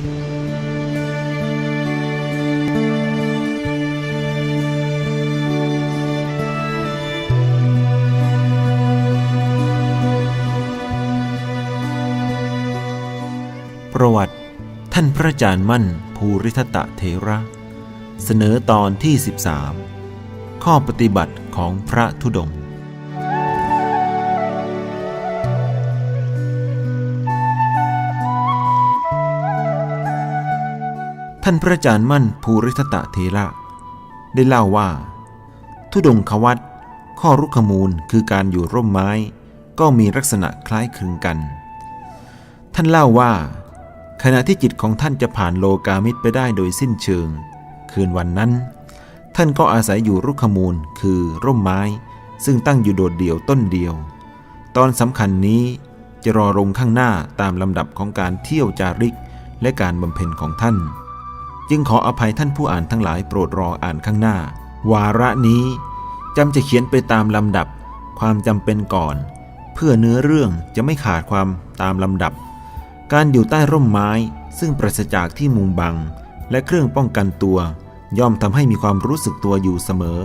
ประวัติท่านพระอาจารย์มั่นภูริทัตะเถระ เสนอตอนที่ 13 ข้อปฏิบัติของพระธุดงค์านพระอาจารย์มั่นภูริทตะเถระได้เล่าว่าธุดงควัตข้อรุกขมูลคือการอยู่ร่มไม้ ก็มีลักษณะคล้ายคลึงกัน ท่านเล่าว่า ขณะที่จิตของท่านจะผ่านโลกามิตรไปได้โดยสิ้นเชิง คืนวันนั้น ท่านก็อาศัยอยู่รุกขมูลคือร่มไม้ ซึ่งตั้งอยู่โดดเดี่ยวต้นเดียว ตอนสำคัญนี้จะรอลงข้างหน้าตามลำดับของการเที่ยวจาริกและการบำเพ็ญของท่าน จึงขออภัยท่านผู้อ่านทั้งหลายโปรดรออ่านข้างหน้า วาระนี้จำจะเขียนไปตามลำดับ ความจำเป็นก่อน เพื่อเนื้อเรื่องจะไม่ขาดความตามลำดับ การอยู่ใต้ร่มไม้ ซึ่งปราศจากที่มุงบัง และเครื่องป้องกันตัว ย่อมทำให้มีความรู้สึกตัวอยู่เสมอ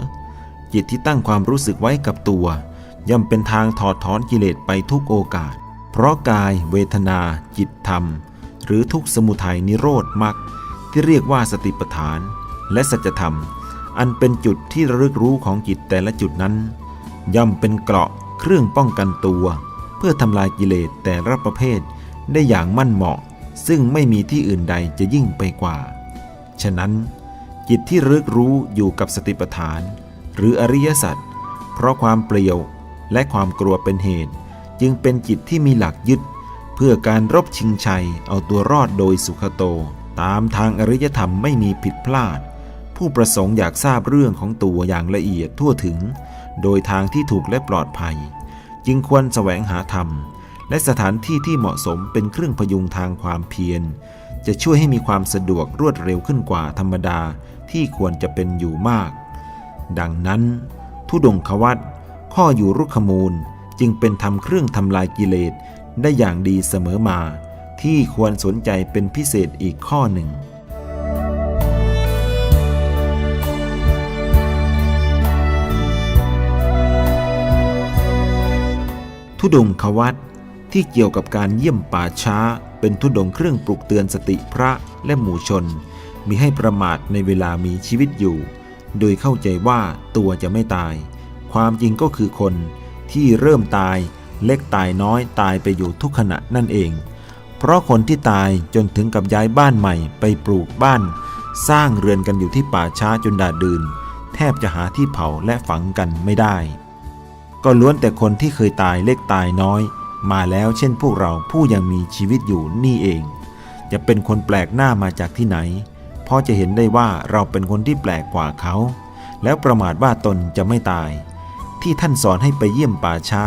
จิตที่ตั้งความรู้สึกไว้กับตัว ย่อมเป็นทางถอดถอนกิเลสไปทุกโอกาส เพราะกาย เวทนา จิตธรรม หรือทุกสมุทัยนิโรธมรรค ที่เรียกว่าสติปัฏฐาน และสัจธรรม อันเป็นจุดที่ระลึกรู้ของจิตแต่ละจุดนั้น ย่อมเป็นเกราะเครื่องป้องกันตัว เพื่อทำลายกิเลสแต่ละประเภทได้อย่างมั่นเหมาะ ซึ่งไม่มีที่อื่นใดจะยิ่งไปกว่า ฉะนั้น จิตที่รึกรู้อยู่กับสติปัฏฐาน หรืออริยสัจเพราะความเปลี่ยวและความกลัวเป็นเหตุ จึงเป็นจิตที่มีหลักยึด เพื่อการรบชิงชัยเอาตัวรอดโดยสุขโต ตามทางอริยธรรมไม่มีผิดพลาด ผู้ประสงค์อยากทราบเรื่องของตัวอย่างละเอียดทั่วถึง โดยทางที่ถูกและปลอดภัย จึงควรแสวงหาธรรม และสถานที่ที่เหมาะสมเป็นเครื่องพยุงทางความเพียร จะช่วยให้มีความสะดวกรวดเร็วขึ้นกว่าธรรมดาที่ควรจะเป็นอยู่มาก ดังนั้น ทุดงควัตข้ออยู่รุกขมูลจึงเป็นธรรมเครื่องทำลายกิเลสได้อย่างดีเสมอมา ที่ควรสนใจเป็นพิเศษอีกข้อหนึ่ง ทุดงควัตที่เกี่ยวกับการเยี่ยมป่าช้า เป็นทุดงเครื่องปลุกเตือนสติพระและหมู่ชน มีให้ประมาทในเวลามีชีวิตอยู่ โดยเข้าใจว่าตัวจะไม่ตาย ความจริงก็คือคนที่เริ่มตายเล็กตายน้อยตายไปอยู่ทุกขณะนั่นเอง ราะคนที่ตายจนถึงกับย้ายบ้านใหม่ไปปลูกบ้าน สร้างเรือนกันอยู่ที่ป่าช้าจนดาดืน แทบจะหาที่เผาและฝังกันไม่ได้ ก็ล้วนแต่คนที่เคยตายเล็กตายน้อย มาแล้วเช่นพวกเราผู้ยังมีชีวิตอยู่นี่เอง จะเป็นคนแปลกหน้ามาจากที่ไหน เพราะจะเห็นได้ว่าเราเป็นคนที่แปลกกว่าเขา แล้วประมาทว่าตนจะไม่ตาย ที่ท่านสอนให้ไปเยี่ยมป่าช้า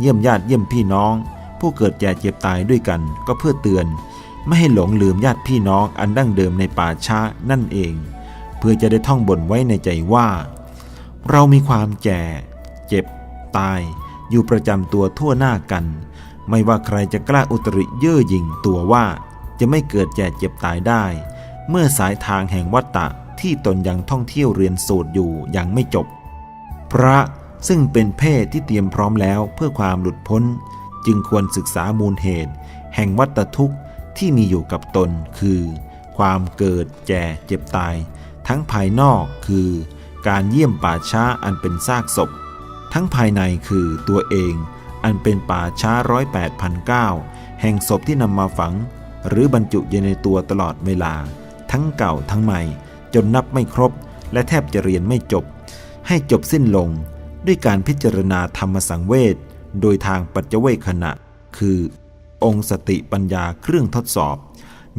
เยี่ยมญาติเยี่ยมพี่น้อง ผู้เกิดแก่เจ็บตายด้วยกันก็เพื่อเตือน ไม่ให้หลงลืมญาติพี่น้องอันดั้งเดิมในป่าช้านั่นเอง เพื่อจะได้ท่องบนไว้ในใจว่า เรามีความแก่เจ็บ ตาย อยู่ประจำตัวทั่วหน้ากัน ไม่ว่าใครจะกล้าอุตริเย่อหยิ่งตัวว่าจะไม่เกิดแก่เจ็บตายได้ เมื่อสายทางแห่งวัฏฏะที่ตนยังท่องเที่ยวเรียนสูตรอยู่ยังไม่จบ พระซึ่งเป็นเพศที่เตรียมพร้อมแล้วเพื่อความหลุดพ้น จึงควรศึกษามูลเหตุ แห่งวัฏทุกข์ที่มีอยู่กับตนคือ ความเกิดแก่เจ็บตาย ทั้งภายนอกคือ การเยี่ยมป่าช้าอันเป็นซากศพ ทั้งภายในคือตัวเอง อันเป็นป่าช้าร้อยแปดพันเก้าแห่งศพที่นำมาฝัง หรือบรรจุอยู่ในตัวตลอดเวลา ทั้งเก่าทั้งใหม่ จนนับไม่ครบ และแทบจะเรียนไม่จบ ให้จบสิ้นลงด้วยการพิจารณาธรรมสังเวช โดยทางปัจจเวคขณะ คือ องค์สติปัญญาเครื่องทดสอบ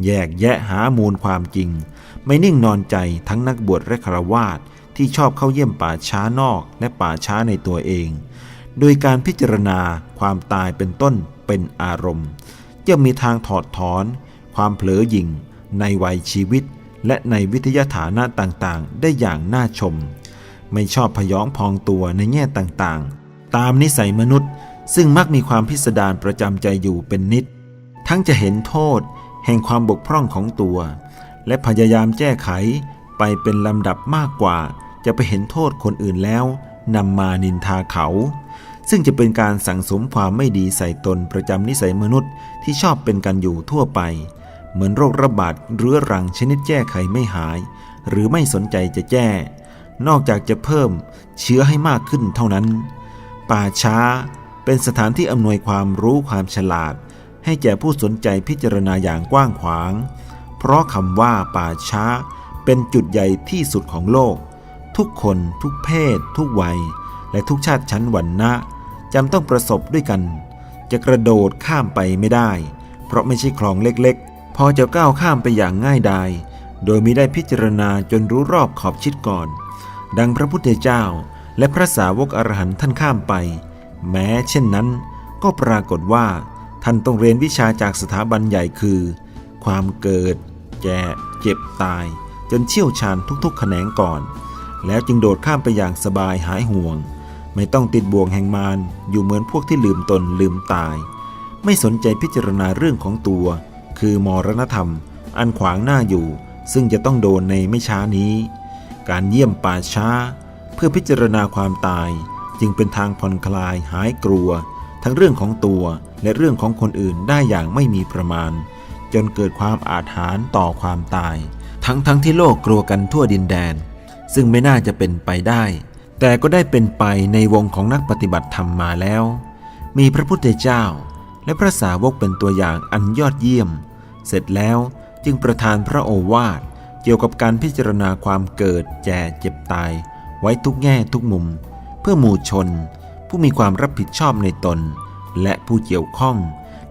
แยกแยะหามูลความจริง ไม่นิ่งนอนใจทั้งนักบวชและคารวาสที่ชอบเข้าเยี่ยมป่าช้านอกและป่าช้าในตัวเอง โดยการพิจารณาความตายเป็นต้นเป็นอารมณ์ จะมีทางถอดถอน ความเผลอหยิ่ง ในวัยชีวิต และในวิทยาฐานะต่างๆ ได้อย่างน่าชม ไม่ชอบพยองพองตัวในแง่ต่างๆ ตามนิสัยมนุษย์ ซึ่งมักมีความพิสดารประจำใจอยู่เป็นนิด ทั้งจะเห็นโทษ แห่งความบกพร่องของตัว และพยายามแก้ไขไปเป็นลำดับมากกว่า จะไปเห็นโทษคนอื่นแล้วนำมานินทาเขา ซึ่งจะเป็นการสั่งสมความไม่ดีใส่ตนประจำนิสัยมนุษย์ที่ชอบเป็นกันอยู่ทั่วไป เหมือนโรคระบาดเรื้อรังชนิดแก้ไขไม่หาย หรือไม่สนใจจะแก้นอกจากจะเพิ่มเชื้อให้มากขึ้นเท่านั้น ป่าช้า เป็นสถานที่อำนวยความรู้ความฉลาด ให้แก่ผู้สนใจพิจารณาอย่างกว้างขวาง เพราะคำว่าป่าช้า เป็นจุดใหญ่ที่สุดของโลก ทุกคนทุกเพศ ทุกวัย และทุกชาติชั้นวรรณะจำต้องประสบด้วยกัน จะกระโดดข้ามไปไม่ได้ เพราะไม่ใช่คลองเล็กๆ พอจะก้าวข้ามไปอย่างง่ายดายโดยมิได้พิจารณาจนรู้รอบขอบชิดก่อน ดังพระพุทธเจ้า และพระสาวกอรหันต์ท่านข้ามไป แม้เช่นนั้น ก็ปรากฏว่า ท่านต้องเรียนวิชาจากสถาบันใหญ่คือ ความเกิด แก่ เจ็บตาย จนเชี่ยวชาญทุกๆแขนงก่อน แล้วจึงโดดข้ามไปอย่างสบายหายห่วง ไม่ต้องติดบ่วงแห่งมารอยู่เหมือนพวกที่ลืมตนลืมตาย ไม่สนใจพิจารณาเรื่องของตัว คือมรณธรรม อันขวางหน้าอยู่ ซึ่งจะต้องโดนในไม่ช้านี้ การเยี่ยมป่าช้า เพื่อพิจารณาความตาย จึงเป็นทางผ่อนคลายหายกลัว ทั้งเรื่องของตัวและเรื่องของคนอื่นได้อย่างไม่มีประมาณ จนเกิดความอาถรรพ์ต่อความตาย ทั้งทั้งที่โลกกลัวกันทั่วดินแดน ซึ่งไม่น่าจะเป็นไปได้ แต่ก็ได้เป็นไปในวงของนักปฏิบัติธรรมมาแล้ว มีพระพุทธเจ้า และพระสาวกเป็นตัวอย่างอันยอดเยี่ยม เสร็จแล้วจึงประทานพระโอวาทเกี่ยวกับการพิจารณาความเกิดแก่เจ็บตาย ไว้ทุกแง่ทุกมุม เพื่อหมู่ชน ผู้มีความรับผิดชอบในตน และผู้เกี่ยวข้อง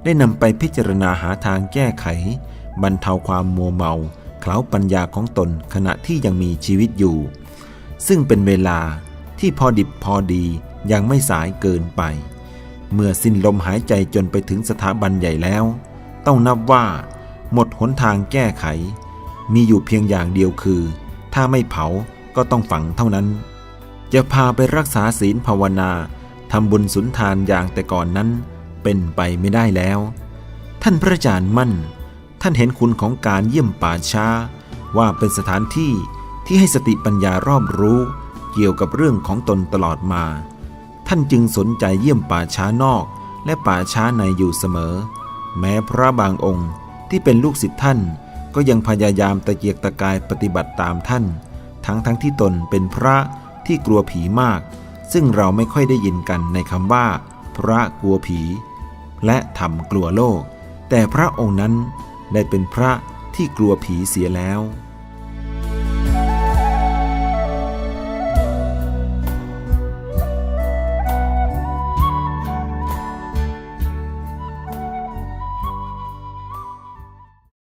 ได้นำไปพิจารณาหาทางแก้ไข บรรเทาความมัวเมาเคล้าปัญญาของตนขณะที่ยังมีชีวิตอยู่ ซึ่งเป็นเวลาที่พอดิบพอดียังไม่สายเกินไป เมื่อสิ้นลมหายใจจนไปถึงสถาบันใหญ่แล้ว ต้องนับว่า หมดหนทางแก้ไข มีอยู่เพียงอย่างเดียวคือ ถ้าไม่เผา ก็ต้องฝังเท่านั้น จะพาไปรักษาศีลภาวนาทำบุญสุนทานอย่างแต่ก่อนนั้นเป็นไปไม่ได้แล้ว ท่านพระอาจารย์มั่น ท่านเห็นคุณของการเยี่ยมป่าช้า ว่าเป็นสถานที่ที่ให้สติปัญญารอบรู้เกี่ยวกับเรื่องของตนตลอดมา ท่านจึงสนใจเยี่ยมป่าช้านอกและป่าช้าในอยู่เสมอ แม้พระบางองค์ที่เป็นลูกศิษย์ท่านก็ยังพยายามตะเกียกตะกายปฏิบัติตามท่าน ทั้งทั้งที่ตนเป็นพระที่กลัวผีมาก ซึ่งเราไม่ค่อยได้ยินกันในคำว่า พระกลัวผี และทำกลัวโลก แต่พระองค์นั้นได้เป็นพระที่กลัวผีเสียแล้ว